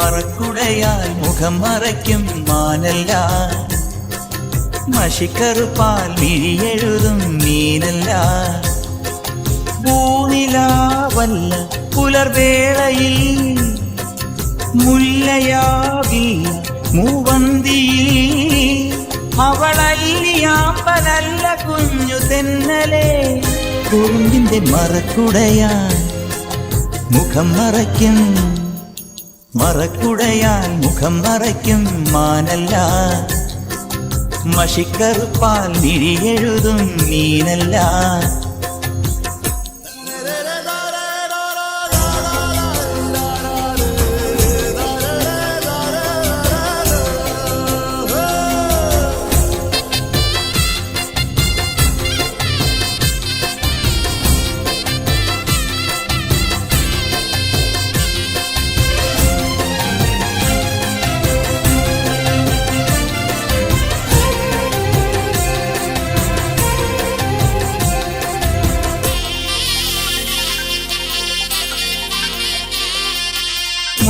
മറക്കുടയാൽ മുഖം മറയ്ക്കും മാനല്ല. മഷിക്കറുപ്പാൽ മിഴിയെഴുതും മീനല്ല. ഭൂനിലാവല്ല പുലർവേളയിൽ മുല്ലയാവി മൂവന്തിയിൽ. അവളല്ലിയാമ്പലല്ല കുഞ്ഞു തെന്നലെ. കുറുമ്പിന്റെ മറക്കുടയാൽ മുഖം മറയ്ക്കും മറക്കുടയാൽ മുഖം മറയ്ക്കും മാനല്ല. മഷിക്കറുപ്പാൽ നിരിയെഴുതും മീനല്ല.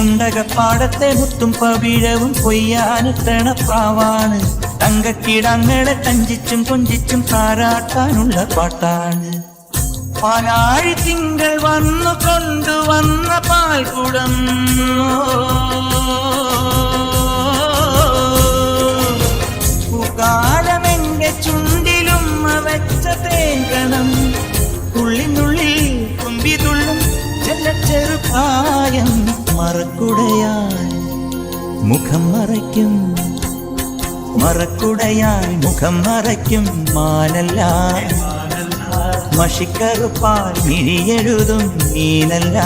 മുണ്ടകപ്പാടത്തെ മുത്തും പവിഴവും കൊയ്യാനെത്തണ പ്രാവാണ് തങ്കക്കിടങ്ങളെ തഞ്ചിച്ചും കൊഞ്ചിച്ചും താരാട്ടാനുള്ള പാട്ടാണ്. പാലാഴി തിങ്കൾ വന്നു കൊണ്ടുവന്ന പാൽക്കുടം. മറക്കുടയായി. മുഖം മറയ്ക്കും. മറക്കുടയായി. മുഖം മറയ്ക്കും. മാനല്ല. മഷിക്കറുപ്പാൽ മിഴിയെഴുതും. മീനല്ല.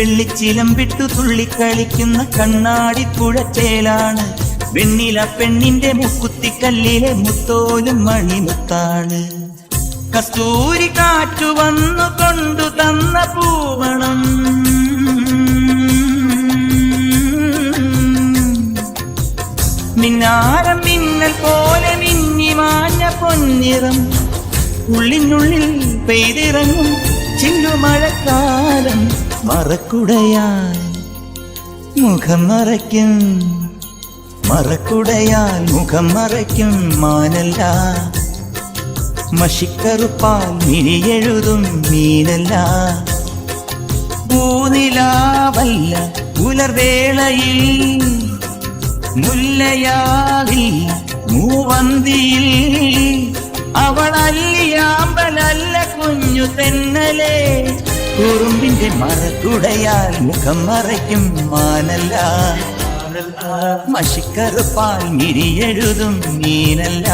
വെള്ളിച്ചിലം വിട്ടു കണ്ണാടി പുഴച്ചേലാണ്. വെണ്ണില പെണ്ണിന്റെ മുക്കുത്തിക്കല്ലിലെ മുത്തോലും മണിമുത്താണ്. കസ്തൂരി കാറ്റു വന്നു കൊണ്ടു തന്ന പൂവണം. മിന്നാരം മിന്നൽ പോലെ മിന്നി മാഞ്ഞ പൊന്നിറം. ഉള്ളിനുള്ളിൽ പെയ്തിറങ്ങും ചില്ലുമഴക്കാലം മറക്കുടയാൽ മുഖം മറയ്ക്കും. മറക്കുടയാൽ മുഖം മറയ്ക്കും മാനല്ല. മഷിക്കറുപ്പാൽ മിഴിയെഴുതും മീനല്ല. പൂനിലാവല്ല പുലർവേളയിൽ. മുല്ലയാളി മൂവന്തിയിൽ. അവളല്ലിയാമ്പലല്ല കുഞ്ഞു തെന്നലെ. കുറുമ്പിന്റെ മറക്കുടയാൽ മുഖം മറയ്ക്കും മാനല്ല. മഷിക്കറുപ്പാൽ മിരിയെഴുതും മീനല്ല.